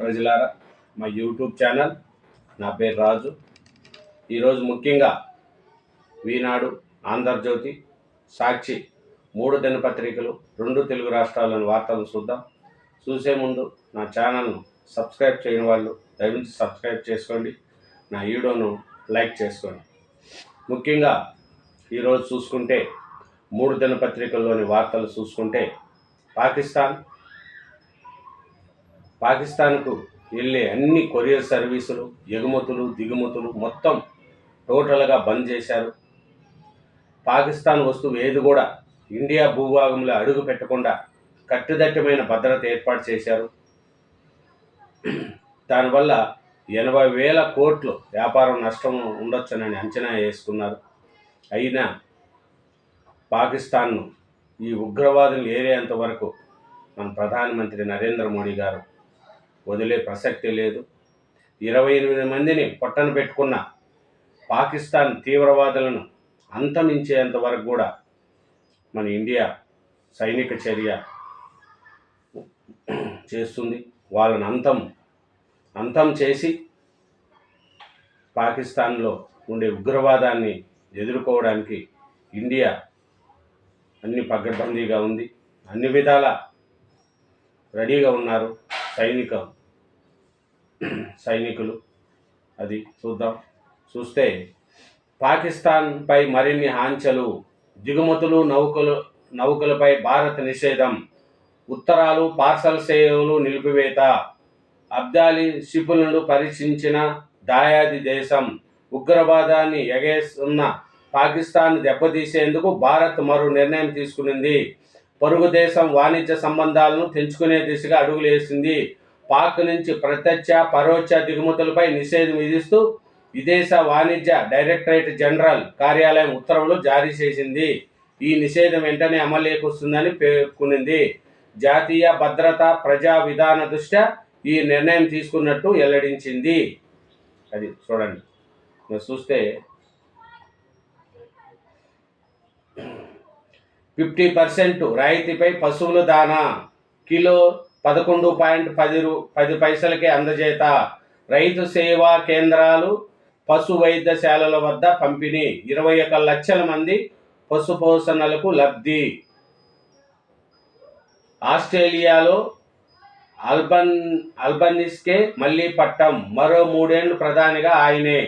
ప్రజలారా మా YouTube channel నా పేరు రాజు. ఈరోజు ముఖ్యంగా ఈనాడు ఆంధ్రజ్యోతి సాక్షి మూడు దినపత్రికలు రెండు తెలుగు రాష్ట్రాల్లోని వార్తలను చూద్దాం. చూసే ముందు నా ఛానల్ను సబ్స్క్రైబ్ చేయని వాళ్ళు దయవించి సబ్స్క్రైబ్ చేసుకోండి. నా వీడియోను లైక్ చేసుకోండి. ముఖ్యంగా ఈరోజు చూసుకుంటే మూడు దినపత్రికల్లోని వార్తలు చూసుకుంటే పాకిస్తాన్ పాకిస్తాన్కు వెళ్ళే అన్ని కొరియర్ సర్వీసులు ఎగుమతులు దిగుమతులు మొత్తం టోటల్గా బంద్ చేశారు. పాకిస్తాన్ వస్తువు ఏది కూడా ఇండియా భూభాగంలో అడుగు పెట్టకుండా కట్టుదట్టమైన భద్రత ఏర్పాటు చేశారు. దానివల్ల ఎనభై వేల కోట్లు వ్యాపారం నష్టం ఉండొచ్చునని అంచనా వేసుకున్నారు. అయినా పాకిస్తాన్ను ఈ ఉగ్రవాదులు ఏరేంత వరకు మన ప్రధానమంత్రి నరేంద్ర మోడీ గారు వదిలే ప్రసక్తి లేదు. ఇరవై ఎనిమిది మందిని పొట్టను పెట్టుకున్న పాకిస్తాన్ తీవ్రవాదులను అంతమించేంత వరకు కూడా మన ఇండియా సైనిక చర్య చేస్తుంది. వాళ్ళని అంతం అంతం చేసి పాకిస్తాన్లో ఉండే ఉగ్రవాదాన్ని ఎదుర్కోవడానికి ఇండియా అన్ని పగడ్బందీగా ఉంది. అన్ని విధాల రెడీగా ఉన్నారు. సైనిక. సైనికులు. అది చూద్దాం. చూస్తే పాకిస్తాన్పై మరిన్ని ఆంక్షలు దిగుమతులు నౌకలు నౌకలపై భారత్ నిషేధం ఉత్తరాలు పార్సల్ సేవలు నిలిపివేత అబ్దాలి షిపులను పరీక్షించిన దాయాది దేశం ఉగ్రవాదాన్ని ఎగేస్తున్న పాకిస్తాన్ దెబ్బతీసేందుకు భారత్ మరో నిర్ణయం తీసుకునింది. పొరుగు దేశం వాణిజ్య సంబంధాలను తెంచుకునే దిశగా అడుగులేసింది పాక్ నుంచి ప్రత్యక్ష పరోక్ష దిగుమతులపై నిషేధం విధిస్తూ విదేశ వాణిజ్య డైరెక్టరేట్ జనరల్ కార్యాలయం ఉత్తర్వులు జారీ చేసింది. ఈ నిషేధం వెంటనే అమలులోకి వస్తుందని పేర్కొనింది. జాతీయ భద్రత ప్రజా విధాన దృష్ట్యా ఈ నిర్ణయం తీసుకున్నట్టు వెల్లడించింది. అది చూడండి. చూస్తే ఫిఫ్టీ పర్సెంట్ రాయితీపై పశువుల దానా కిలో పదకొండు పాయింట్ పది రూ పది పైసలకే అందజేత. రైతు సేవా కేంద్రాలు పశు వైద్యశాలల వద్ద పంపిణీ. ఇరవై ఒక లక్షల మంది పశు పోషణలకు లబ్ధి. ఆస్ట్రేలియాలో అల్బన్ అల్బనిస్కే మళ్ళీ పట్టం. మరో మూడేళ్ళు ప్రధానిగా ఆయనే.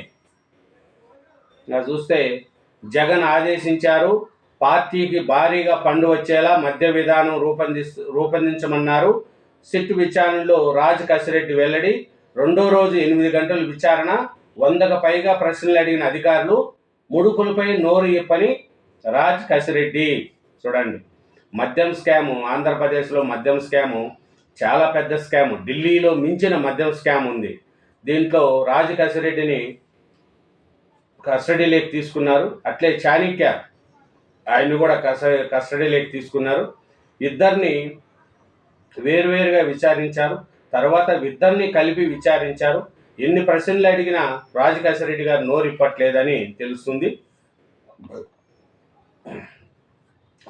చూస్తే జగన్ ఆదేశించారు పార్టీకి భారీగా పండు వచ్చేలా మద్య విధానం రూపొంది రూపొందించమన్నారు. సిట్ విచారణలో రాజ్ కసిరెడ్డి వెల్లడి రెండో రోజు ఎనిమిది గంటల విచారణ వందకు పైగా ప్రశ్నలు అడిగిన అధికారులు ముడుపులపై నోరు ఇప్పని రాజ్ కసిరెడ్డి. చూడండి మద్యం స్కాము ఆంధ్రప్రదేశ్లో మద్యం స్కాము చాలా పెద్ద స్కాము ఢిల్లీలో మించిన మద్యం స్కామ్ ఉంది. దీంట్లో రాజ్ కసిరెడ్డిని కస్టడీలోకి తీసుకున్నారు. అట్లే చాణిక్య ఆయన్ని కూడా కస కస్టడీలోకి తీసుకున్నారు. ఇద్దరిని వేరువేరుగా విచారించారు. తర్వాత ఇద్దరిని కలిపి విచారించారు. ఎన్ని ప్రశ్నలు అడిగినా రాజకేశ్వరరెడ్డి గారు నోరిప్పట్లేదని తెలుస్తుంది.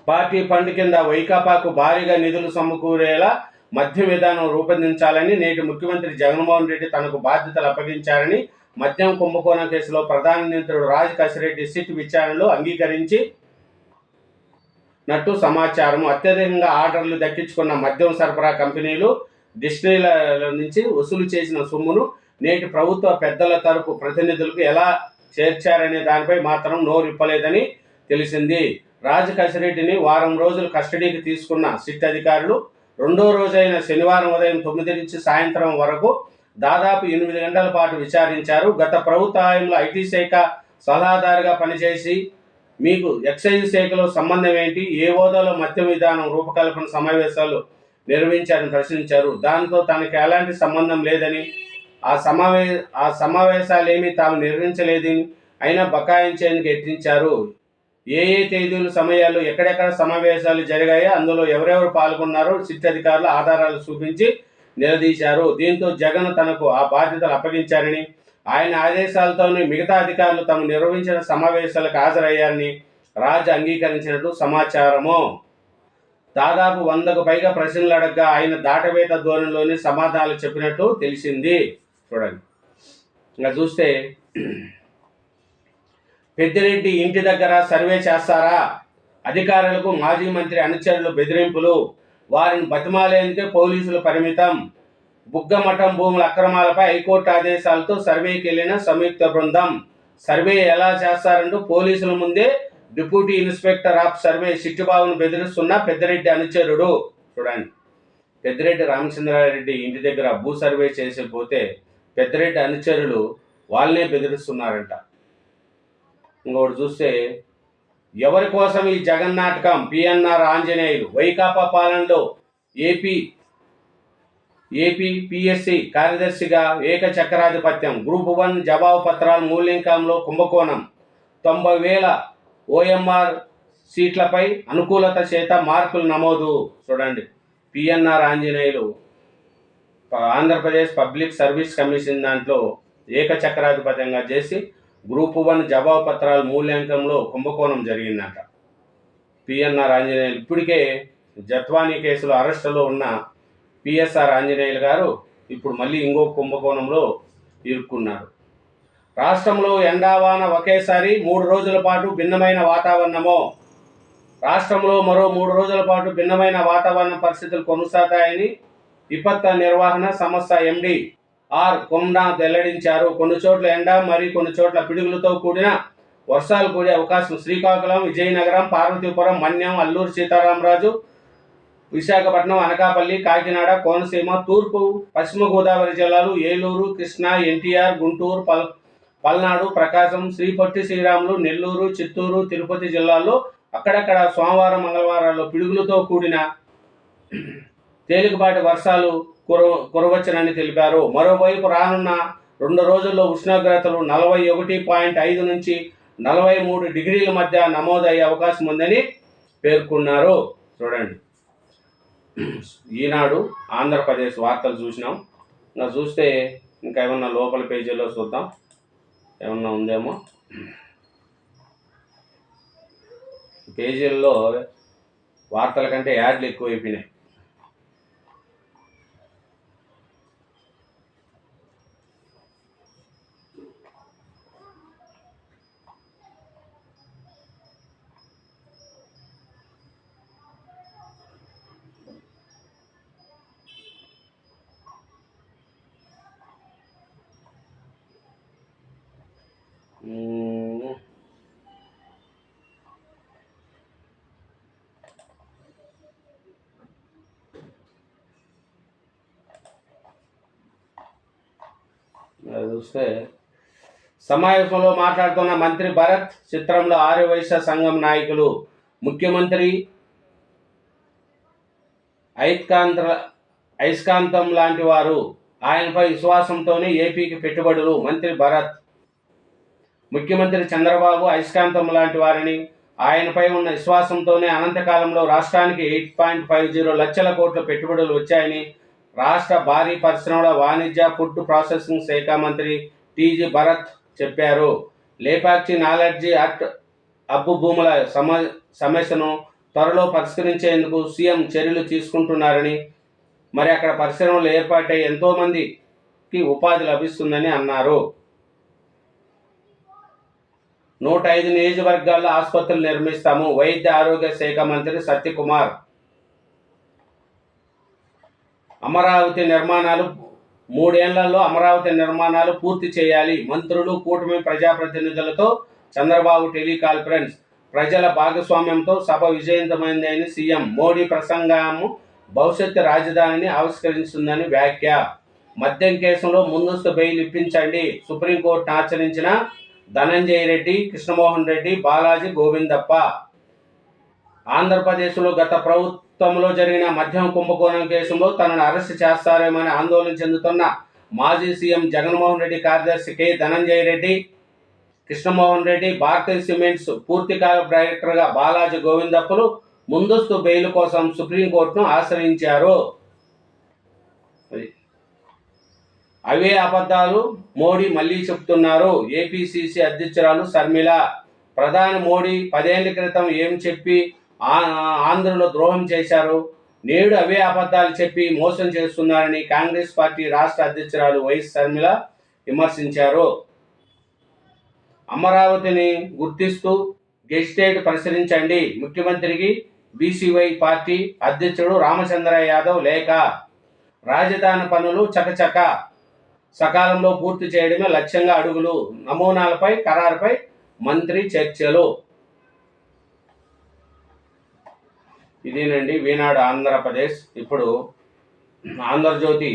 పార్టీ ఫండ్ కింద వైకాపాకు భారీగా నిధులు సమకూరేలా మద్యం విధానం రూపొందించాలని నేటి ముఖ్యమంత్రి జగన్మోహన్ రెడ్డి తనకు బాధ్యతలు అప్పగించారని మద్యం కుంభకోణం కేసులో ప్రధాన నిందితుడు రాజ్ కసిరెడ్డి సిట్ విచారణలో అంగీకరించి నట్టు సమాచారం అత్యధికంగా ఆర్డర్లు దక్కించుకున్న మద్యం సరఫరా కంపెనీలు డిస్టినరీల నుంచి వసూలు చేసిన సొమ్మును నేటి ప్రభుత్వ పెద్దల తరపు ప్రతినిధులకు ఎలా చేర్చారనే దానిపై మాత్రం నోరిప్పలేదని తెలిసింది. రాజు కసిరెడ్డిని వారం రోజులు కస్టడీకి తీసుకున్న సిట్ అధికారులు రెండో రోజైన శనివారం ఉదయం తొమ్మిది నుంచి సాయంత్రం వరకు దాదాపు ఎనిమిది గంటల పాటు విచారించారు. గత ప్రభుత్వ హయాంలో ఐటీ శాఖ సలహాదారుగా పనిచేసి మీకు ఎక్సైజ్ శాఖలో సంబంధం ఏంటి? ఏ హోదాలో మద్యం విధానం రూపకల్పన సమావేశాలు నిర్వహించారని ప్రశ్నించారు. దాంతో తనకి ఎలాంటి సంబంధం లేదని ఆ సమావే ఆ సమావేశాలేమీ తాము నిర్వహించలేదని అయినా బకాయించేందుకు యత్నించారు. ఏ ఏ తేదీలు సమయాలు ఎక్కడెక్కడ సమావేశాలు జరిగాయో అందులో ఎవరెవరు పాల్గొన్నారో సిట్ అధికారులు ఆధారాలు చూపించి నిలదీశారు. దీంతో జగన్ తనకు ఆ బాధ్యతలు అప్పగించారని ఆయన ఆదేశాలతోనే మిగతా అధికారులు తాము నిర్వహించిన సమావేశాలకు హాజరయ్యారని రాజు అంగీకరించినట్లు సమాచారము. దాదాపు వందకు పైగా ప్రశ్నలు అడగగా ఆయన దాటవేత ధోరణిలోని సమాధానాలు చెప్పినట్టు తెలిసింది. చూడండి. ఇంకా చూస్తే పెద్దిరెడ్డి ఇంటి దగ్గర సర్వే చేస్తారా? అధికారులకు మాజీ మంత్రి అనుచరులు బెదిరింపులు వారిని బతిమాలేందుకే పోలీసులు పరిమితం బుగ్గమఠం భూముల అక్రమాలపై హైకోర్టు ఆదేశాలతో సర్వేకి వెళ్ళిన సంయుక్త బృందం. సర్వే ఎలా చేస్తారంటూ పోలీసుల ముందే డిప్యూటీ ఇన్స్పెక్టర్ ఆఫ్ సర్వే సిట్టిబాబును బెదిరిస్తున్న పెద్దిరెడ్డి అనుచరుడు. చూడండి. పెద్దిరెడ్డి రామచంద్రారెడ్డి ఇంటి దగ్గర భూ సర్వే చేసి పోతే పెద్దిరెడ్డి అనుచరులు వాళ్ళనే బెదిరిస్తున్నారంట. ఇంకోటి చూస్తే ఎవరి కోసం ఈ జగన్నాటకం? పిఎన్ఆర్ ఆంజనేయులు వైకాపా పాలనలో ఏపీ ఏపీ పిఎస్సి కార్యదర్శిగా ఏక చక్రాధిపత్యం గ్రూప్ వన్ జవాబు పత్రాల మూల్యాంకంలో కుంభకోణం. తొంభై వేల ఓఎంఆర్ సీట్లపై అనుకూలత చేత మార్కులు నమోదు. చూడండి. P N R Anjaneyulu Andhra Pradesh public service commission దాంట్లో ఏకచక్రాధిపత్యంగా చేసి గ్రూప్ వన్ జవాబు పత్రాల మూల్యాంకంలో కుంభకోణం జరిగిందంట. పిఎన్ఆర్ ఆంజనేయులు ఇప్పటికే జత్వానీ కేసులో అరెస్టులో ఉన్న పిఎస్ఆర్ ఆంజనేయులు గారు ఇప్పుడు మళ్ళీ ఇంకో కుంభకోణంలో ఇరుక్కున్నారు. రాష్ట్రంలో ఎండావాన ఒకేసారి మూడు రోజుల పాటు భిన్నమైన వాతావరణము. రాష్ట్రంలో మరో మూడు రోజుల పాటు భిన్నమైన వాతావరణ పరిస్థితులు కొనసాగుతాయని విపత్తు నిర్వహణ సంస్థ ఎండి ఆర్ కొండా వెల్లడించారు. కొన్ని చోట్ల ఎండ మరి కొన్ని చోట్ల పిడుగులతో కూడిన వర్షాలు కూడే అవకాశం శ్రీకాకుళం విజయనగరం పార్వతీపురం మన్యం అల్లూరు సీతారామరాజు విశాఖపట్నం అనకాపల్లి కాకినాడ కోనసీమ తూర్పు పశ్చిమ గోదావరి జిల్లాలు ఏలూరు కృష్ణా ఎన్టీఆర్ గుంటూరు పల్ పల్నాడు ప్రకాశం శ్రీ పొట్టి శ్రీరాములు నెల్లూరు చిత్తూరు తిరుపతి జిల్లాల్లో అక్కడక్కడ సోమవారం మంగళవారాల్లో పిడుగులతో కూడిన తేలికపాటి వర్షాలు కుర కురవచ్చనని తెలిపారు. మరోవైపు రానున్న రెండు రోజుల్లో ఉష్ణోగ్రతలు నలభై ఒకటి పాయింట్ ఐదు నుంచి నలభై మూడు డిగ్రీల మధ్య నమోదయ్యే అవకాశం ఉందని పేర్కొన్నారు. చూడండి. ఈనాడు ఆంధ్రప్రదేశ్ వార్తలు చూసినాం. ఇంకా చూస్తే ఇంకా ఏమన్నా లోపల పేజీలో చూద్దాం. ఏమన్నా ఉందేమో. పేజీల్లో వార్తల కంటే యాడ్లు ఎక్కువైపోయినాయి మ్మ్. అది చూస్తే సమావేశంలో మాట్లాడుతున్న మంత్రి భరత్ చిత్రంలో ఆర్యవైశ్య సంఘం నాయకులు ముఖ్యమంత్రి ఐత్కాంత ఐస్కాంతం లాంటి వారు ఆయనపై విశ్వాసంతోనే ఏపీకి పెట్టుబడులు. మంత్రి భరత్ ముఖ్యమంత్రి చంద్రబాబు ఐస్కాంతం లాంటి వారిని ఆయనపై ఉన్న విశ్వాసంతోనే అనంతకాలంలో రాష్ట్రానికి ఎయిట్ పాయింట్ ఫైవ్ జీరో లక్షల కోట్ల పెట్టుబడులు వచ్చాయని రాష్ట్ర భారీ పరిశ్రమల వాణిజ్య ఫుడ్ ప్రాసెసింగ్ శాఖ మంత్రి టీజీ భరత్ చెప్పారు. లేపాక్షి నాలెడ్జీ అట్ అబ్బు భూముల సమ సమస్యను త్వరలో పరిష్కరించేందుకు సీఎం చర్యలు తీసుకుంటున్నారని మరి అక్కడ పరిశ్రమలు ఏర్పాటై ఎంతోమందికి ఉపాధి లభిస్తుందని అన్నారు. నూట ఐదు నియోజకవర్గాల్లో ఆసుపత్రులు నిర్మిస్తాము. వైద్య ఆరోగ్య శాఖ మంత్రి సత్యకుమార్ అమరావతి నిర్మాణాలు మూడేళ్ళలో అమరావతి నిర్మాణాలు పూర్తి చేయాలి. మంత్రులు కూటమి ప్రజాప్రతినిధులతో చంద్రబాబు టెలికాన్ఫరెన్స్. ప్రజల భాగస్వామ్యంతో సభ విజయవంతమైందని సీఎం మోడీ ప్రసంగము భవిష్యత్తు రాజధానిని ఆవిష్కరిస్తుందని వ్యాఖ్య. మద్యం కేసులో ముందస్తు బెయిల్ ఇప్పించండి. సుప్రీంకోర్టును ఆచరించిన ధనంజయ రెడ్డి కృష్ణమోహన్ రెడ్డి బాలాజీ గోవిందప్ప. ఆంధ్రప్రదేశ్లో గత ప్రభుత్వ తమలో జరిగిన మద్యం కుంభకోణం కేసులో తనను అరెస్ట్ చేస్తారేమని ఆందోళన చెందుతున్న మాజీ సీఎం జగన్మోహన్ రెడ్డి కార్యదర్శి కె ధనంజయ రెడ్డి కృష్ణమోహన్ రెడ్డి భారతీయ సిమెంట్స్ పూర్తికాల డైరెక్టర్గా బాలాజీ గోవిందప్పలు ముందస్తు బెయిల్ కోసం సుప్రీంకోర్టును ఆశ్రయించారు. అవే అబద్ధాలు మోడీ మళ్ళీ చెప్తున్నారు. ఏపీసీసీ అధ్యక్షురాలు శర్మిల ప్రధాని మోడీ పదేళ్ళ క్రితం ఏం చెప్పి ఆంధ్రలో ద్రోహం చేశారు. నేడు అవే అబద్ధాలు చెప్పి మోసం చేస్తున్నారని కాంగ్రెస్ పార్టీ రాష్ట్ర అధ్యక్షురాలు వైఎస్ షర్మిల విమర్శించారు. అమరావతిని గుర్తిస్తూ గెజిటేట్ పరిశీలించండి. ముఖ్యమంత్రికి బీసీవై పార్టీ అధ్యక్షుడు రామచంద్ర యాదవ్ లేఖ. రాజధాని పనులు చకచక. సకాలంలో పూర్తి చేయడమే లక్ష్యంగా అడుగులు నమూనాలపై ఖరారుపై మంత్రి చర్చలు. ఇదేనండి వీనాడు ఆంధ్రప్రదేశ్. ఇప్పుడు ఆంధ్రజ్యోతి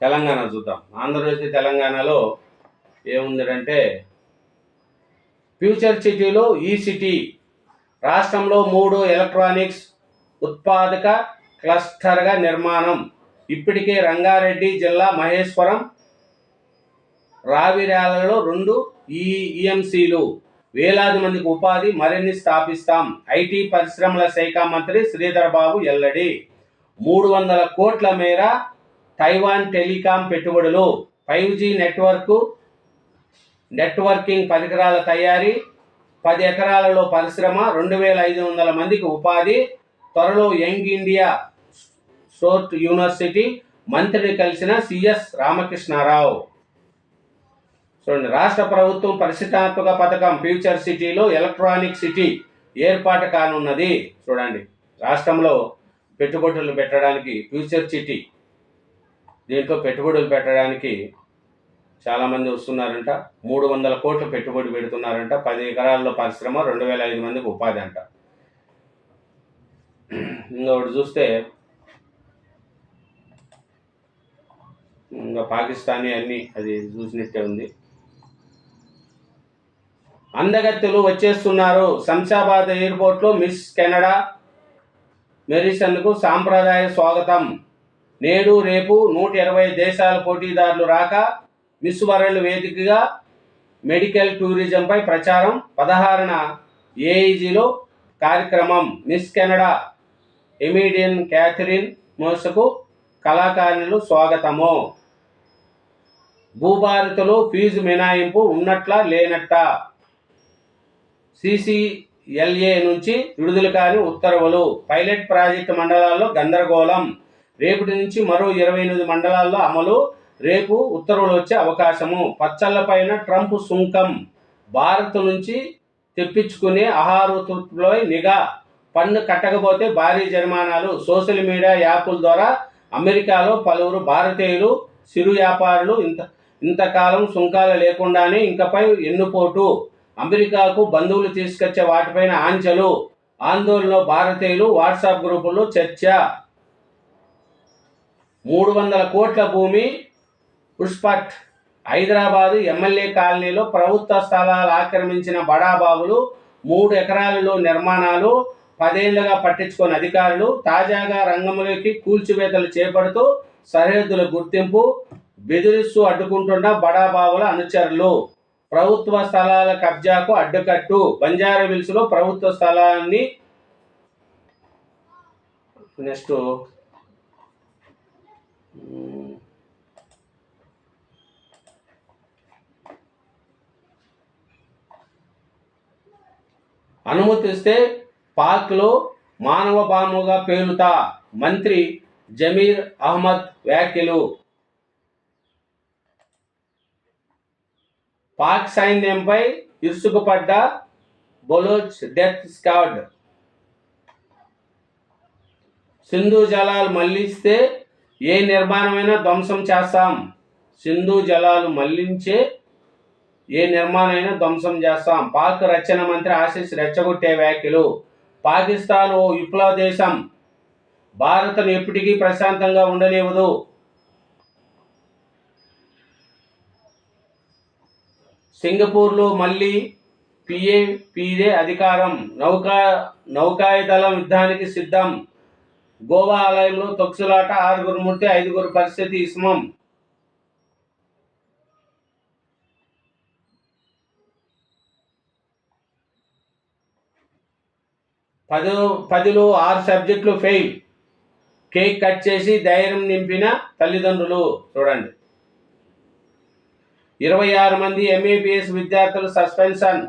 తెలంగాణ చూద్దాం. ఆంధ్రజ్యోతి తెలంగాణలో ఏముందంటే ఫ్యూచర్ సిటీలో ఈ సిటీ రాష్ట్రంలో మూడు ఎలక్ట్రానిక్స్ ఉత్పాదక క్లస్టర్గా నిర్మాణం. ఇప్పటికే రంగారెడ్డి జిల్లా మహేశ్వరం రావిరాలలో రెండు ఈ ఈఎంసీలు వేలాది మందికి ఉపాధి మరిన్ని స్థాపిస్తాం. ఐటీ పరిశ్రమల శాఖ మంత్రి శ్రీధర్ బాబు ఎల్లడి. మూడు వందల కోట్ల మేర తైవాన్ టెలికాం పెట్టుబడులు ఫైవ్ జీ నెట్వర్క్ నెట్వర్కింగ్ పరికరాల తయారీ పది ఎకరాలలో పరిశ్రమ రెండు వేల ఐదు వందల మందికి ఉపాధి త్వరలో యంగ్ ఇండియా సోర్ట్ యూనివర్సిటీ మంత్రిని కలిసిన సిఎస్ రామకృష్ణారావు. చూడండి రాష్ట్ర ప్రభుత్వం పరిశీలనాత్మక పథకం ఫ్యూచర్ సిటీలో ఎలక్ట్రానిక్ సిటీ ఏర్పాటు కానున్నది. చూడండి రాష్ట్రంలో పెట్టుబడులు పెట్టడానికి ఫ్యూచర్ సిటీ దీంట్లో పెట్టుబడులు పెట్టడానికి చాలామంది వస్తున్నారంట. మూడు వందల కోట్లు పెట్టుబడి పెడుతున్నారంట. పది ఎకరాల్లో పరిశ్రమ రెండు వేల ఐదు మందికి ఉపాధి అంట. ఇంకొకటి చూస్తే ఇంకా పాకిస్తానీ అన్నీ అది చూసినట్టే ఉంది. అందగత్తెలు వచ్చేస్తున్నారు. శంషాబాద్ ఎయిర్పోర్ట్లో మిస్ కెనడా మెరిసన్కు సాంప్రదాయ స్వాగతం. నేడు రేపు నూట ఇరవై దేశాల పోటీదారులు రాక మిస్ వరల్డ్ వేదికగా మెడికల్ టూరిజంపై ప్రచారం. పదహారున ఏఈజీలో కార్యక్రమం. మిస్ కెనడా ఎమిడియన్ క్యాథరిన్ మోసకు కళాకారులు స్వాగతము. భూభారతిలో ఫీజు మినాయింపు ఉన్నట్లా లేనట్ట. సిసిఎల్ఏ నుంచి విడుదల కాని ఉత్తర్వులు. పైలట్ ప్రాజెక్టు మండలాల్లో గందరగోళం. రేపటి నుంచి మరో ఇరవై ఎనిమిది మండలాల్లో అమలు. రేపు ఉత్తర్వులు వచ్చే అవకాశము. పచ్చళ్ళపైన ట్రంప్ సుంకం. భారత్ నుంచి తెప్పించుకునే ఆహార ఉత్పత్తులపై నిఘా. పన్ను కట్టకపోతే భారీ జరిమానాలు. సోషల్ మీడియా యాప్ల ద్వారా అమెరికాలో పలువురు భారతీయులు సిరు వ్యాపారులు ఇంత ఇంతకాలం సుంకాలు లేకుండానే ఇంకపై ఎన్నుపోటు. అమెరికాకు బంధువులు తీసుకొచ్చే వాటిపైన ఆంక్షలు ఆందోళనలో భారతీయులు వాట్సాప్ గ్రూపుల్లో చర్చ. మూడు వందల కోట్ల భూమి పుష్పట్. హైదరాబాదు ఎమ్మెల్యే కాలనీలో ప్రభుత్వ స్థలాలు ఆక్రమించిన బడాబాబులు మూడు ఎకరాలలో నిర్మాణాలు పదేళ్ళుగా పట్టించుకున్న అధికారులు తాజాగా రంగంలోకి కూల్చివేతలు చేపడుతూ సరిహద్దుల గుర్తింపు బెదిరిస్తూ అడ్డుకుంటున్న బడాబాబుల అనుచరులు. ప్రభుత్వ స్థలాల కబ్జాకు అడ్డుకట్టు. బంజారా హిల్స్లో ప్రభుత్వ స్థలాన్ని నెక్స్ట్ అనుమతిస్తే పాక్లో మానవ బాముగా పేలుతా. మంత్రి జమీర్ అహ్మద్ వ్యాఖ్యలు. పాక్ సైన్యంపై ఇరుసుకుపడ్డ బొలోచ్ డెత్ స్క్వాడ్. సింధు జలాలు మళ్ళిస్తే ఏ నిర్మాణమైనా ధ్వంసం చేస్తాం. సింధు జలాలు మళ్ళించే ఏ నిర్మాణమైనా ధ్వంసం చేస్తాం. పాక్ రక్షణ మంత్రి ఆశీస్ రెచ్చగొట్టే వ్యాఖ్యలు. పాకిస్తాన్ ఓ విప్లవ దేశం. భారత్ను ఎప్పటికీ ప్రశాంతంగా ఉండలేవదు సింగపూర్లో మళ్ళీ పిఏపిదే అధికారం. నౌకా నౌకాయుధలం యుద్ధానికి సిద్ధం. గోవా ఆలయంలో తొక్సులాట ఆరుగురు ముట్టి ఐదుగురు పరిస్థితి ఇస్మం పది పదిలో ఆరు సబ్జెక్టులు ఫెయిల్. కేక్ కట్ చేసి ధైర్యం నింపిన తల్లిదండ్రులు. చూడండి. ఇరవై ఆరు మంది ఎంఏబిఎస్ విద్యార్థులు సస్పెన్షన్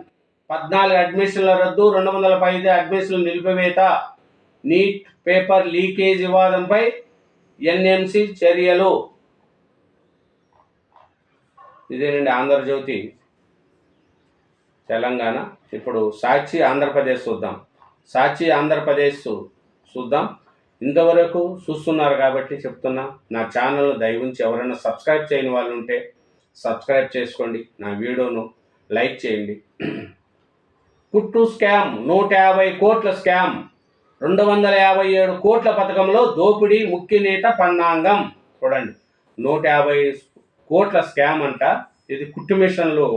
పద్నాలుగు అడ్మిషన్ల రద్దు రెండు వందల పైదే అడ్మిషన్లు నిలిపివేత. నీట్ పేపర్ లీకేజ్ వివాదంపై ఎన్ఎంసి చర్యలు. ఇదేనండి ఆంధ్రజ్యోతి. తెలంగాణ. ఇప్పుడు సాక్షి ఆంధ్రప్రదేశ్ చూద్దాం. సాక్షి ఆంధ్రప్రదేశ్ చూద్దాం. ఇంతవరకు చూస్తున్నారు కాబట్టి చెప్తున్నా. నా ఛానల్ను దయవుంచి ఎవరైనా సబ్స్క్రైబ్ చేయని వాళ్ళు ఉంటే సబ్స్క్రైబ్ చేసుకోండి నా వీడియోను లైక్ చేయండి. పుట్టు స్కామ్ నూట యాభై కోట్ల స్కామ్ రెండు వందల యాభై ఏడు కోట్ల పథకంలో దోపిడీ ముఖ్య నేత పన్నాంగం. చూడండి నూట యాభై కోట్ల స్కామ్ అంట. ఇది కుట్టు మిషన్లో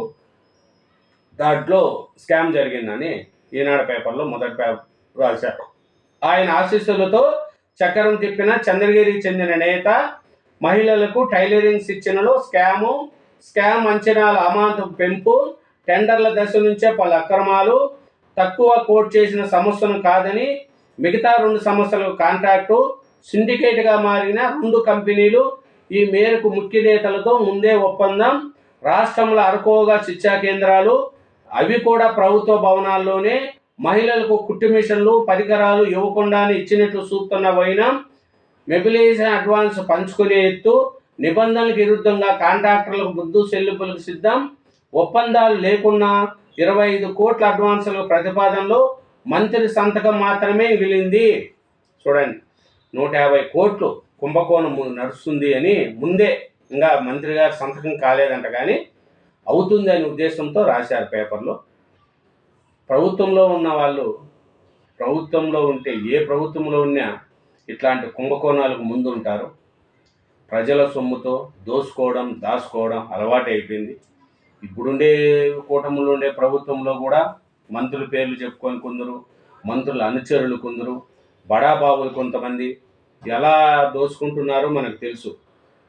దాంట్లో స్కామ్ జరిగిందని ఈనాడు పేపర్లో మొదటి పేపర్ రాశారు. ఆయన ఆశీస్సులతో చక్రం తిప్పిన చంద్రగిరికి చెందిన నేత మహిళలకు టైలరింగ్ శిక్షణలో స్కాము స్కామ్ అంచనాల అమాంతం పెంపు టెండర్ల దశ నుంచే పలు అక్రమాలు తక్కువ కోట్ చేసిన సమస్యను కాదని మిగతా రెండు సమస్యలకు కాంట్రాక్టు సిండికేట్గా మారిన రెండు కంపెనీలు ఈ మేరకు ముఖ్య నేతలతో ముందే ఒప్పందం రాష్ట్రంలో అరకోగా శిక్షా కేంద్రాలు అవి కూడా ప్రభుత్వ భవనాల్లోనే మహిళలకు కుట్టు మిషన్లు పరికరాలు ఇవ్వకుండానే ఇచ్చినట్లు చూస్తున్న వైనం మెబిలైజేషన్ అడ్వాన్స్ పంచుకునే ఎత్తు నిబంధనలకు విరుద్ధంగా కాంట్రాక్టర్లకు ముందు చెల్లింపులకు సిద్ధం. ఒప్పందాలు లేకున్నా ఇరవై ఐదు కోట్ల అడ్వాన్సుల ప్రతిపాదనలో మంత్రి సంతకం మాత్రమే మిగిలింది. చూడండి నూట యాభై కోట్లు కుంభకోణం నడుస్తుంది అని ముందే ఇంకా మంత్రి గారు సంతకం కాలేదంట కానీ అవుతుంది అనే ఉద్దేశంతో రాశారు పేపర్లో. ప్రభుత్వంలో ఉన్న వాళ్ళు ప్రభుత్వంలో ఉంటే ఏ ప్రభుత్వంలో ఉన్నా ఇట్లాంటి కుంభకోణాలకు ముందు ఉంటారు ప్రజల సొమ్ముతో దోసుకోవడం దాచుకోవడం అలవాటు అయిపోయింది. ఇప్పుడుండే కూటమిలో ఉండే ప్రభుత్వంలో కూడా మంత్రుల పేర్లు చెప్పుకొని కొందరు మంత్రుల అనుచరులు కొందరు బడాబాబులు కొంతమంది ఎలా దోసుకుంటున్నారో మనకు తెలుసు.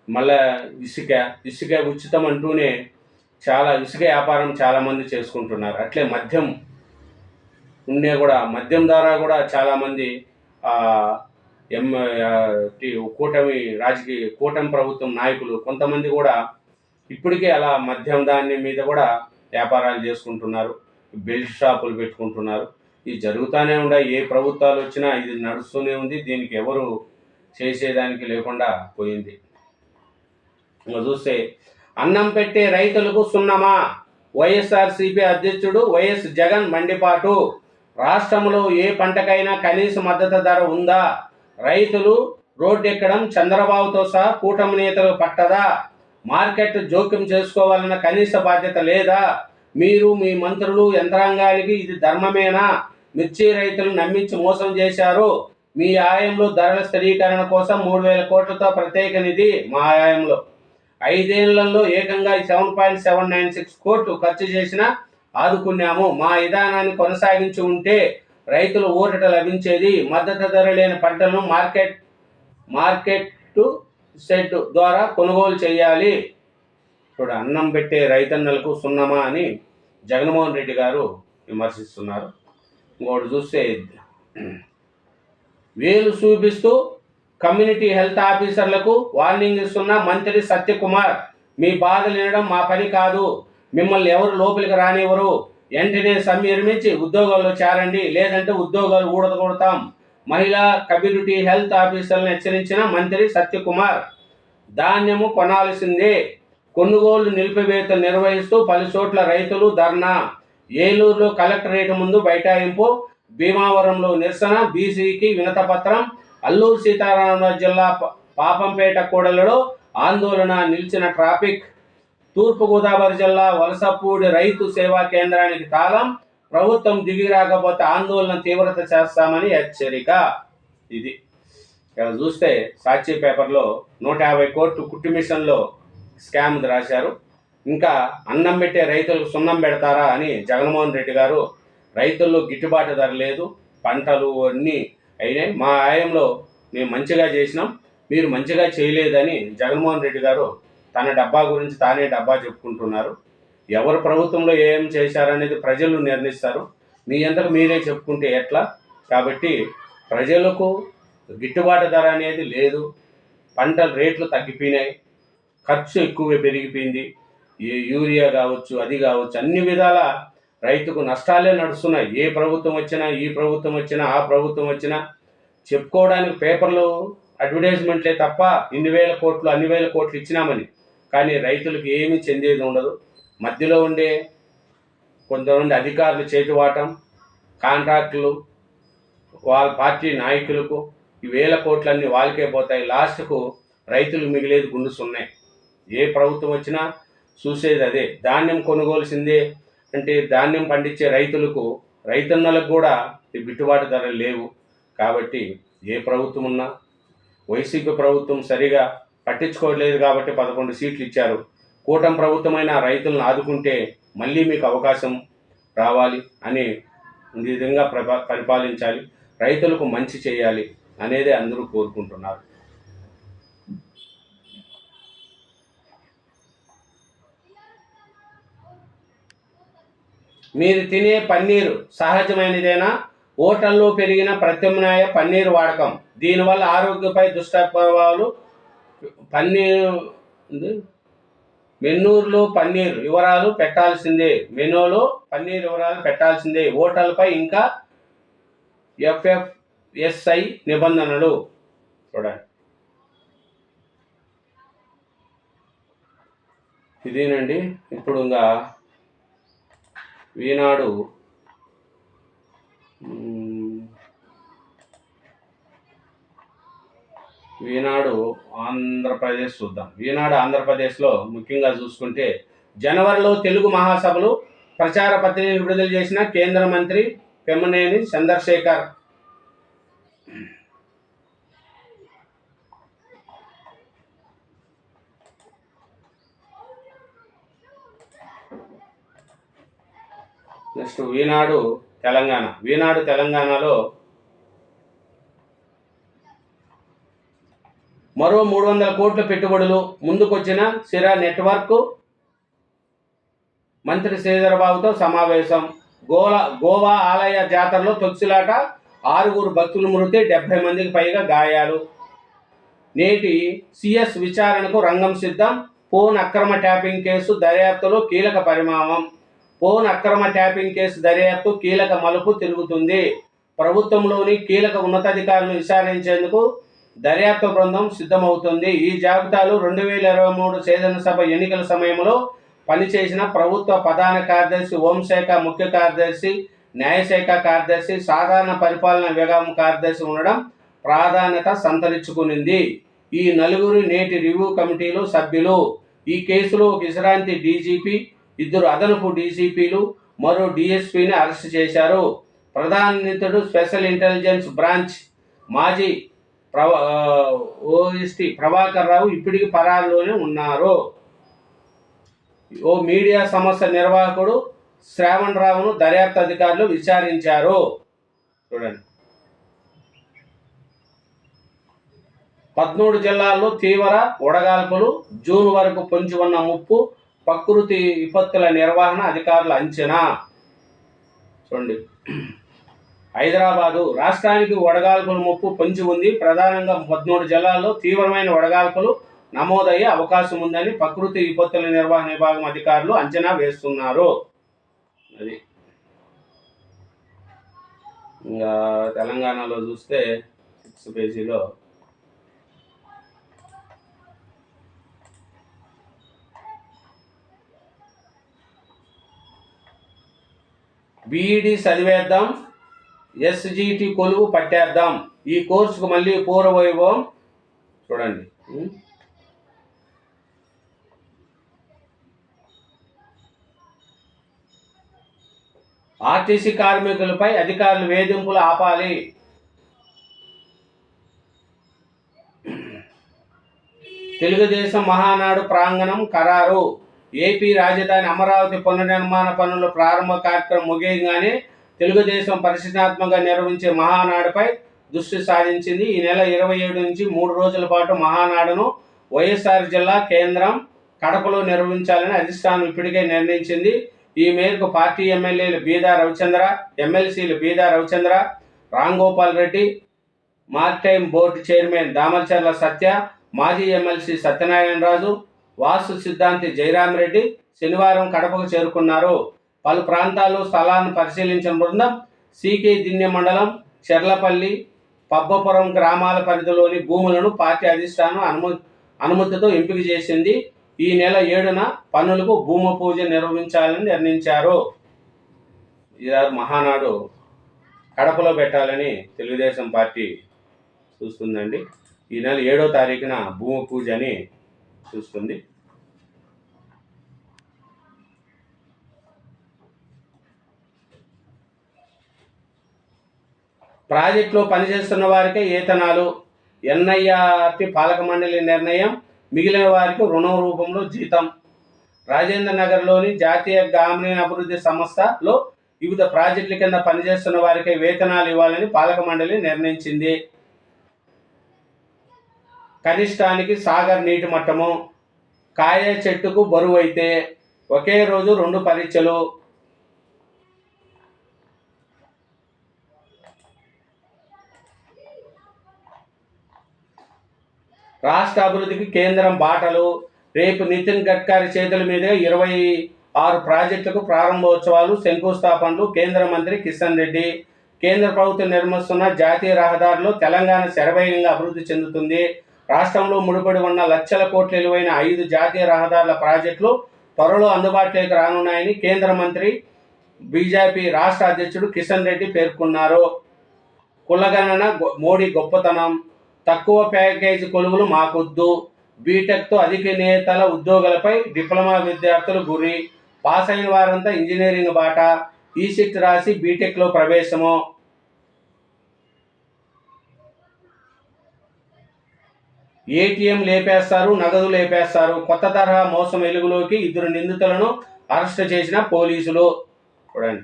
మళ్ళా ఇసుక ఇసుక ఉచితం అంటూనే చాలా ఇసుక వ్యాపారం చాలామంది చేసుకుంటున్నారు. అట్లే మద్యం ఉండే కూడా మద్యం ద్వారా కూడా చాలామంది ఎం టి- కూటమి రాజకీయ కూటమి ప్రభుత్వం నాయకులు కొంతమంది కూడా ఇప్పటికే అలా మద్యం ధాన్యం మీద కూడా వ్యాపారాలు చేసుకుంటున్నారు బెల్ట్ షాపులు పెట్టుకుంటున్నారు. ఇది జరుగుతూనే ఉన్నాయి ఏ ప్రభుత్వాలు వచ్చినా ఇది నడుస్తూనే ఉంది దీనికి ఎవరు చేసేదానికి లేకుండా పోయింది. చూస్తే అన్నం పెట్టే రైతులకు సున్నమా? వైఎస్ఆర్సీపీ అధ్యక్షుడు వైఎస్ జగన్ మండిపాటు. రాష్ట్రంలో ఏ పంటకైనా కనీస మద్దతు ధర ఉందా? రైతులు రోడ్డెక్కడం చంద్రబాబుతో సహా కూటమి నేతలకు పట్టదా? మార్కెట్ జోక్యం చేసుకోవాలన్న కనీస బాధ్యత లేదా? మీరు మీ మంత్రులు యంత్రాంగానికి ఇది ధర్మమేనా? మిర్చి రైతులు నమ్మించి మోసం చేశారు. మీ ఆయంలో ధరల స్థిరీకరణ కోసం మూడు వేల కోట్లతో ప్రత్యేక నిధి మా ఆయంలో. ఐదేళ్ళలో ఏకంగా seven point seven nine six కోట్లు ఖర్చు చేసిన ఆదుకున్నాము. మా విధానాన్ని కొనసాగించి ఉంటే రైతులు ఊరట లభించేది మద్దతు ధర లేని పంటలను మార్కెట్ మార్కెట్ సెట్ ద్వారా కొనుగోలు చేయాలి. ఇప్పుడు అన్నం పెట్టే రైతన్నలకు సున్నమా అని జగన్మోహన్ రెడ్డి గారు విమర్శిస్తున్నారు. ఇంకోటి చూస్తే వేలు చూపిస్తూ కమ్యూనిటీ హెల్త్ ఆఫీసర్లకు వార్నింగ్ ఇస్తున్న మంత్రి సత్యకుమార్ మీ బాధలు వినడం మా పని కాదు. మిమ్మల్ని ఎవరు లోపలికి రానివ్వరు. వెంటనే సమ్మె నిర్మించి ఉద్యోగాల్లో చేరండి లేదంటే ఉద్యోగాలు ఊడదగొడతాం మహిళా కమ్యూనిటీ హెల్త్ ఆఫీసర్లను హెచ్చరించిన మంత్రి సత్యకుమార్ ధాన్యము కొనాల్సిందే. కొనుగోలు నిలిపివేత నిర్వహిస్తూ పలు చోట్ల రైతులు ధర్నా. ఏలూరులో కలెక్టరేట్ ముందు బైఠాయింపు భీమావరంలో నిరసన బీసీకి వినతపత్రం. అల్లూరు సీతారామరాజు జిల్లా పాపంపేట కూడలలో ఆందోళన నిలిచిన ట్రాఫిక్. తూర్పుగోదావరి జిల్లా వలసపూడి రైతు సేవా కేంద్రానికి తాళం ప్రభుత్వం దిగి రాకపోతే ఆందోళన తీవ్రత చేస్తామని హెచ్చరిక. ఇది ఇక్కడ చూస్తే సాక్షి పేపర్లో నూట యాభై కోట్లు కుట్టు మిషన్లో స్కామ్ రాశారు. ఇంకా అన్నం పెట్టే రైతులకు సున్నం పెడతారా అని జగన్మోహన్ రెడ్డి గారు రైతుల్లో గిట్టుబాటు ధర లేదు పంటలు అన్నీ అయినాయి. మా ఆయంలో మేము మంచిగా చేసినాం మీరు మంచిగా చేయలేదని జగన్మోహన్ రెడ్డి గారు తన డబ్బా గురించి తానే డబ్బా చెప్పుకుంటున్నారు. ఎవరు ప్రభుత్వంలో ఏం చేశారనేది ప్రజలు నిర్ణయిస్తారు. మీ అంతకు మీరే చెప్పుకుంటే ఎట్లా? కాబట్టి ప్రజలకు గిట్టుబాటు ధర అనేది లేదు. పంటల రేట్లు తగ్గిపోయినాయి. ఖర్చు ఎక్కువ పెరిగిపోయింది. ఈ యూరియా కావచ్చు అది కావచ్చు అన్ని విధాల రైతుకు నష్టాలే నడుస్తున్నాయి. ఏ ప్రభుత్వం వచ్చినా ఈ ప్రభుత్వం వచ్చినా ఆ ప్రభుత్వం వచ్చినా చెప్పుకోవడానికి పేపర్లు అడ్వర్టైజ్మెంట్లే తప్ప ఇన్ని వేల కోట్లు అన్ని వేల కోట్లు ఇచ్చినామని కానీ రైతులకు ఏమీ చెందేది ఉండదు. మధ్యలో ఉండే కొంతమంది అధికారులు చేతివాటం కాంట్రాక్టులు వాళ్ళ పార్టీ నాయకులకు ఈ వేల కోట్లన్నీ వాళ్ళకే పోతాయి. లాస్ట్కు రైతులు మిగిలేదు గుండు సున్నాయి ఏ ప్రభుత్వం వచ్చినా చూసేది అదే. ధాన్యం కొనుగోల్సిందే అంటే ధాన్యం పండించే రైతులకు రైతన్నలకు కూడా గిట్టుబాటు ధరలు లేవు. కాబట్టి ఏ ప్రభుత్వం ఉన్నా వైసీపీ ప్రభుత్వం సరిగా పట్టించుకోవట్లేదు కాబట్టి పదకొండు సీట్లు ఇచ్చారు. కూటమి ప్రభుత్వమైన రైతులను ఆదుకుంటే మళ్ళీ మీకు అవకాశం రావాలి అని విధంగా పరిపాలించాలి. రైతులకు మంచి చేయాలి అనేది అందరూ కోరుకుంటున్నారు. మీరు తినే పన్నీరు సహజమైనదేనా? హోటల్లో పెరిగిన ప్రత్యామ్నాయ పన్నీరు వాడకం. దీనివల్ల ఆరోగ్యపై దుష్ప్రభావాలు పన్నీరు ఉంది? మెన్నూరులో పన్నీర్ వివరాలు పెట్టాల్సిందే. మెనూలో పన్నీర్ వివరాలు పెట్టాల్సిందే. ఓటర్లపై ఇంకా ఎఫ్ఎఫ్ఎస్ఐ నిబంధనలు. చూడండి. ఇదేనండి. ఇప్పుడు ఇంకా ఈనాడు ఈనాడు ఆంధ్రప్రదేశ్ చూద్దాం. ఈనాడు ఆంధ్రప్రదేశ్లో ముఖ్యంగా చూసుకుంటే జనవరిలో తెలుగు మహాసభలు ప్రచార పత్రిక విడుదల చేసిన కేంద్ర మంత్రి పెమ్మనేని చంద్రశేఖర్. నెక్స్ట్ ఈనాడు తెలంగాణ. ఈనాడు తెలంగాణలో మరో మూడు వందల కోట్ల పెట్టుబడులు ముందుకొచ్చిన సిరా నెట్వర్క్ మంత్రి శ్రీధరబాబుతో సమావేశం. గోవా గోవా ఆలయ జాతరలో తొక్సిలాట ఆరుగురు భక్తులు మృతి డెబ్బై మందికి పైగా గాయాలు. నేటి సిఎస్ విచారణకు రంగం సిద్ధం. ఫోన్ అక్రమ ట్యాపింగ్ కేసు దర్యాప్తులో కీలక పరిణామం. ఫోన్ అక్రమ ట్యాపింగ్ కేసు దర్యాప్తు కీలక మలుపు తిరుగుతుంది. ప్రభుత్వంలోని కీలక ఉన్నతాధికారులను విచారించేందుకు దర్యాప్తు బృందం సిద్ధమవుతుంది. ఈ జాబితాలు రెండు వేల ఇరవై మూడు శాసనసభ ఎన్నికల సమయంలో పనిచేసిన ప్రభుత్వ ప్రధాన కార్యదర్శి హోంశాఖ ముఖ్య కార్యదర్శి న్యాయశాఖ కార్యదర్శి సాధారణ పరిపాలన విభాగం కార్యదర్శి ఉండడం ప్రాధాన్యత సంతరించుకునింది. ఈ నలుగురు నేటి రివ్యూ కమిటీలో సభ్యులు. ఈ కేసులో ఒక విశ్రాంతి డీజీపీ ఇద్దరు అదనపు డీసీపీలు మరో డీఎస్పీని అరెస్ట్ చేశారు. ప్రధాన నిందితుడు స్పెషల్ ఇంటెలిజెన్స్ బ్రాంచ్ మాజీ ప్రవ ఓఎస్టీ ప్రభాకర్ రావు ఇప్పటికి పరారులోనే ఉన్నారు. ఓ మీడియా సంస్థ నిర్వాహకుడు శ్రావణ్ రావును దర్యాప్తు అధికారులు విచారించారు. చూడండి. పద్మూడు జిల్లాల్లో తీవ్ర ఉడగాల్పులు జూన్ వరకు పొంచి ఉన్న ముప్పు ప్రకృతి విపత్తుల నిర్వహణ అధికారుల అంచనా. చూడండి. హైదరాబాదు రాష్ట్రానికి వడగాల్పుల ముప్పు పొంచి ఉంది. ప్రధానంగా పద్మూడు జిల్లాల్లో తీవ్రమైన వడగాల్పులు నమోదయ్యే అవకాశం ఉందని ప్రకృతి విపత్తుల నిర్వహణ విభాగం అధికారులు అంచనా వేస్తున్నారు. అది. ఇంకా తెలంగాణలో చూస్తే సిక్స్ పేజీలో బీఈడి చదివేద్దాం ఎస్జిటి కొలువు పట్టేద్దాం. ఈ కోర్సుకు మళ్ళీ పూర్వ వైభవం చూడండి ఆర్టీసీ కార్మికులపై అధికారులు వేధింపులు ఆపాలి. తెలుగుదేశం మహానాడు ప్రాంగణం ఖరారు. ఏపీ రాజధాని అమరావతి పునర్నిర్మాణ పనుల ప్రారంభ కార్యక్రమం ముగియగానే తెలుగుదేశం పరిశీలనాత్మకంగా నిర్వహించే మహానాడుపై దృష్టి సాధించింది ఈ నెల ఇరవై ఏడు నుంచి మూడు రోజుల పాటు మహానాడును వైఎస్ఆర్ జిల్లా కేంద్రం కడపలో నిర్వహించాలని అధిష్టానం ఇప్పటికే నిర్ణయించింది. ఈ మేరకు పార్టీ ఎమ్మెల్యేలు బీదా రవిచంద్ర ఎమ్మెల్సీలు Beeda Ravichandra Ramgopal Reddy maritime board chairman Damarcharla Satya మాజీ ఎమ్మెల్సీ సత్యనారాయణరాజు వాసు వాస్తు సిద్ధాంతి జయరాం రెడ్డి శనివారం కడపకు చేరుకున్నారు. పలు ప్రాంతాలు స్థలాన్ని పరిశీలించిన బృందం సీకే దిన్య మండలం చెర్లపల్లి పబ్బపురం గ్రామాల పరిధిలోని భూములను పార్టీ అధిష్టానం అనుమ అనుమతితో ఎంపిక చేసింది. ఈ నెల ఏడున పనులకు భూమి పూజ నిర్వహించాలని నిర్ణయించారు. ఈ మహానాడు కడపలో పెట్టాలని తెలుగుదేశం పార్టీ చూస్తుందండి. ఈ నెల ఏడో తారీఖున భూమి పూజ అని చూస్తుంది. ప్రాజెక్టులో పనిచేస్తున్న వారికే వేతనాలు ఎన్ఐఆర్టి పాలక మండలి నిర్ణయం మిగిలిన వారికి రుణం రూపంలో జీతం. రాజేంద్ర నగర్లోని జాతీయ గ్రామీణ అభివృద్ధి సంస్థలో వివిధ ప్రాజెక్టుల కింద పనిచేస్తున్న వారికి వేతనాలు ఇవ్వాలని పాలక మండలి నిర్ణయించింది. కనిష్టానికి సాగర్ నీటి మట్టము కాయ చెట్టుకు బరువు అయితే ఒకే రోజు రెండు పరీక్షలు రాష్ట్ర అభివృద్ధికి కేంద్రం బాటలు. రేపు నితిన్ గడ్కరీ చేతుల మీదుగా ఇరవై ఆరు ప్రాజెక్టులకు ప్రారంభోత్సవాలు శంకుస్థాపనలు కేంద్ర మంత్రి కిషన్ రెడ్డి. కేంద్ర ప్రభుత్వం నిర్మిస్తున్న జాతీయ రహదారులు తెలంగాణ శరవేగంగా అభివృద్ధి చెందుతుంది. రాష్ట్రంలో ముడిపడి ఉన్న లక్షల కోట్ల విలువైన ఐదు జాతీయ రహదారుల ప్రాజెక్టులు త్వరలో అందుబాటులోకి రానున్నాయని కేంద్ర మంత్రి బీజేపీ రాష్ట్ర అధ్యక్షుడు కిషన్ రెడ్డి పేర్కొన్నారు. కులగణన గొ- మోడీ గొప్పతనం. తక్కువ ప్యాకేజీ కొలువులు మాకొద్దు. బీటెక్తో అధిక నేతల ఉద్యోగాలపై డిప్లొమా విద్యార్థులు గురి. పాస్ అయిన వారంతా ఇంజనీరింగ్ బాట. ఈసెట్ రాసి బీటెక్లో ప్రవేశము. ఏటీఎం లేపేస్తారు నగదు లేపేస్తారు. కొత్త తరహా మోసం వెలుగులోకి ఇద్దరు నిందితులను అరెస్ట్ చేసిన పోలీసులు. చూడండి.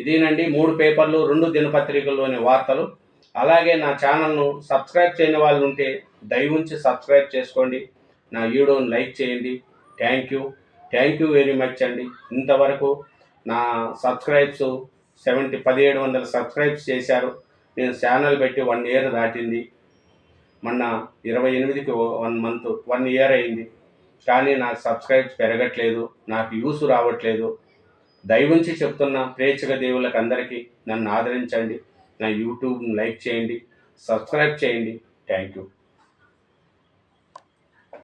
ఇదేనండి మూడు పేపర్లు రెండు దినపత్రికల్లోని వార్తలు. అలాగే నా ఛానల్ను సబ్స్క్రైబ్ చేయని వాళ్ళు ఉంటే దయవుంచి సబ్స్క్రైబ్ చేసుకోండి. నా వీడియోని లైక్ చేయండి. Thank you thank you very much అండి. ఇంతవరకు నా సబ్స్క్రైబ్స్ సెవెంటీ పదిహేడు వందల సబ్స్క్రైబ్స్ చేశారు. నేను ఛానల్ పెట్టి వన్ ఇయర్ దాటింది. మొన్న ఇరవై ఎనిమిదికి వన్ మంత్ వన్ ఇయర్ అయింది. కానీ నాకు సబ్స్క్రైబ్స్ పెరగట్లేదు. నాకు యూస్ రావట్లేదు. దయవుంచి చెప్తున్న ప్రేక్షక దేవులకు అందరికీ నన్ను ఆదరించండి. నా యూట్యూబ్ని లైక్ చేయండి సబ్స్క్రైబ్ చేయండి. Thank you